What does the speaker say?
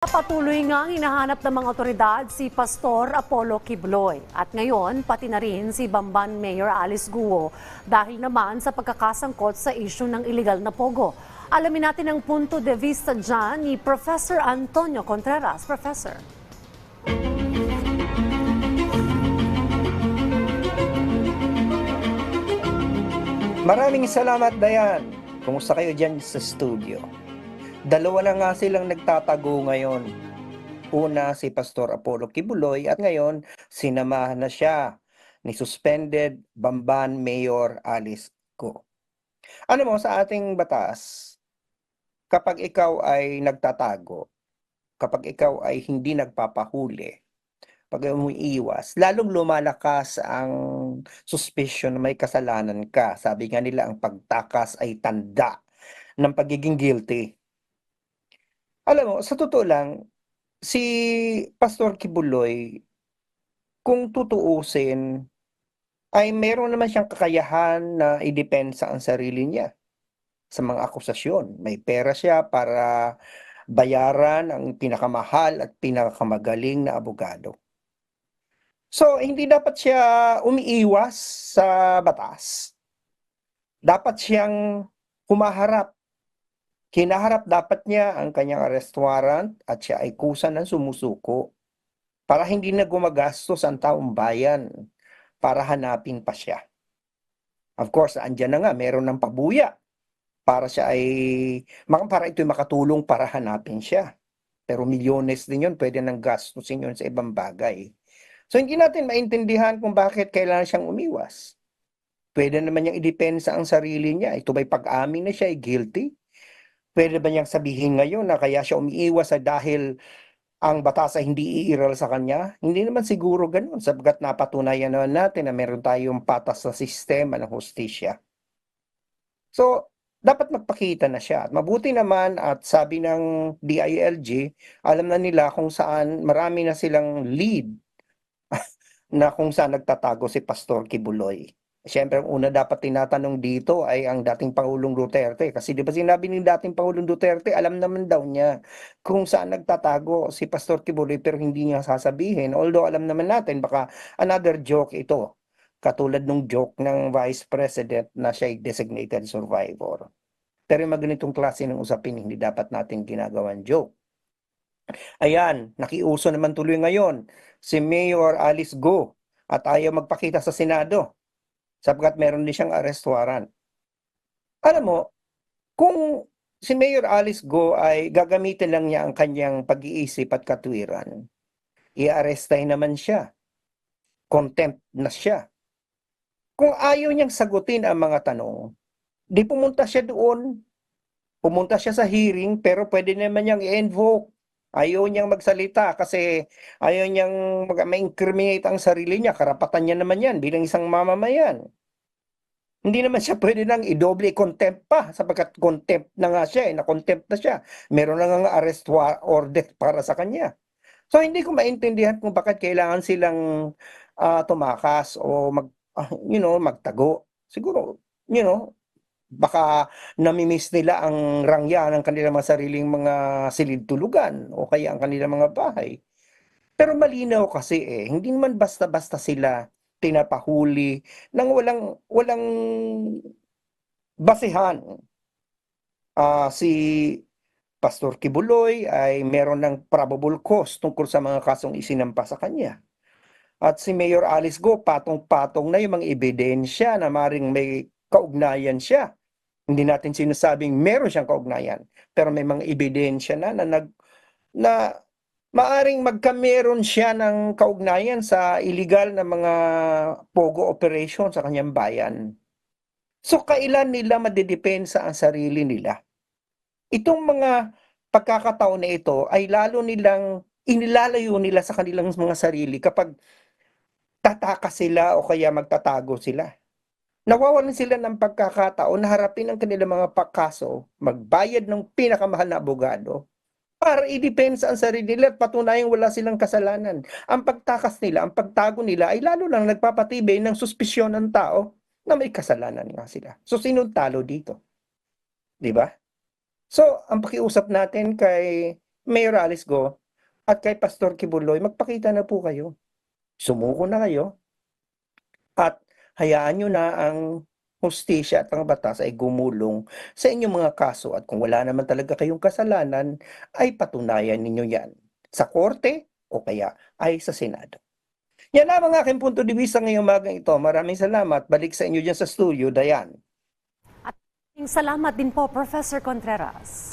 Patuloy nga ang hinahanap ng mga otoridad si Pastor Apollo Kibloy. At ngayon, pati na rin si Bamban Mayor Alice Guo dahil naman sa pagkakasangkot sa isyu ng illegal na pogo. Alamin natin ang punto de vista dyan ni Professor Antonio Contreras. Professor. Maraming salamat, Dayan. Kumusta kayo dyan sa studio? Dalawa na nga silang nagtatago ngayon. Una, si Pastor Apollo Kibuloy at ngayon, sinamahan na siya ni suspended Bamban Mayor Alice Go. Ano mo, sa ating batas, kapag ikaw ay nagtatago, kapag ikaw ay hindi nagpapahuli, pag umiiwas, lalong lumalakas ang suspicion na may kasalanan ka. Sabi nga nila, ang pagtakas ay tanda ng pagiging guilty. Alam mo, sa totoo lang, si Pastor Kibuloy, kung tutuusin, ay meron naman siyang kakayahan na idepensa ang sarili niya sa mga akusasyon. May pera siya para bayaran ang pinakamahal at pinakamagaling na abogado. So, hindi dapat siya umiiwas sa batas. Dapat siyang humaharap. Kinaharap dapat niya ang kanyang arrest warrant at siya ay kusa ng sumusuko para hindi na gumagastos ang taong bayan para hanapin pa siya. Of course, andyan na nga, meron ng pabuya para siya ay, para ito'y makatulong para hanapin siya. Pero milyones din yun, pwede nang gastusin yun sa ibang bagay. So hindi natin maintindihan kung bakit kailangan siyang umiwas. Pwede naman niyang idepensa ang sarili niya. Ito ba'y pag-amin na siya ay guilty? Pwede ba niyang sabihin ngayon na kaya siya umiiwas ay dahil ang batas ay hindi iiral sa kanya? Hindi naman siguro ganun sapagkat napatunayan naman natin na meron tayong patas sa sistema ng hustisya. So, dapat magpakita na siya. At mabuti naman at sabi ng DILG, alam na nila kung saan marami na silang lead na kung saan nagtatago si Pastor Kibuloy. Siyempre, una dapat tinatanong dito ay ang dating Pangulong Duterte. Kasi di ba sinabi ni dating Pangulong Duterte, alam naman daw niya kung saan nagtatago si Pastor Kibuloy pero hindi niya sasabihin. Although alam naman natin, baka another joke ito. Katulad nung joke ng Vice President na siya designated survivor. Pero yung ganitong klase ng usapin, hindi dapat natin ginagawan joke. Ayan, nakiuso naman tuloy ngayon si Mayor Alice Go at ayaw magpakita sa Senado sapagkat meron din siyang arrest warrant. Alam mo, kung si Mayor Alice Go ay gagamitin lang niya ang kanyang pag-iisip at katwiran, i-arrestahin naman siya. Contempt na siya. Kung ayaw niyang sagutin ang mga tanong, di pumunta siya doon. Pumunta siya sa hearing pero pwede naman niyang i-invoke Ayaw niyang magsalita kasi ayaw niyang mag- ma-incriminate ang sarili niya. Karapatan niya naman yan bilang isang mamamayan. Hindi naman siya pwede nang i-double contempt pa sapagkat contempt na nga siya, eh, na-contempt na siya. Meron na nga arrest order para sa kanya. So hindi ko maintindihan kung bakit kailangan silang ah, tumakas o mag, ah, you know, magtago. Siguro, you know, baka namimiss nila ang rangya ng kanilang mga sariling mga silid tulugan o kaya ang kanilang mga bahay. Pero malinaw kasi eh, hindi naman basta-basta sila tinapahuli nang walang walang basihan. Ah, si Pastor Kibuloy ay meron ng probable cause tungkol sa mga kasong isinampa sa kanya. At si Mayor Alice Go, patong-patong na yung mga ebidensya na maring may kaugnayan siya hindi natin sinasabing meron siyang kaugnayan, pero may mga ebidensya na na nag na maaring magkameron siya ng kaugnayan sa illegal na mga pogo operation sa kanyang bayan. So kailan nila madedepensa ang sarili nila? Itong mga pagkakataon na ito ay lalo nilang inilalayo nila sa kanilang mga sarili kapag tatakas sila o kaya magtatago sila nawawalan sila ng pagkakataon na harapin ang kanilang mga pagkaso, magbayad ng pinakamahal na abogado, para idepensa ang sarili nila at patunayang wala silang kasalanan. Ang pagtakas nila, ang pagtago nila ay lalo lang nagpapatibay ng suspisyon ng tao na may kasalanan nga sila. So, sinong talo dito? Di ba? So, ang pakiusap natin kay Mayor Alice Go at kay Pastor Kibuloy, magpakita na po kayo. Sumuko na kayo. At hayaan nyo na ang hustisya at ang batas ay gumulong sa inyong mga kaso at kung wala naman talaga kayong kasalanan, ay patunayan ninyo yan sa korte o kaya ay sa Senado. Yan lamang aking punto de vista ngayong magang ito. Maraming salamat. Balik sa inyo dyan sa studio, Dayan. Salamat din po, Professor Contreras.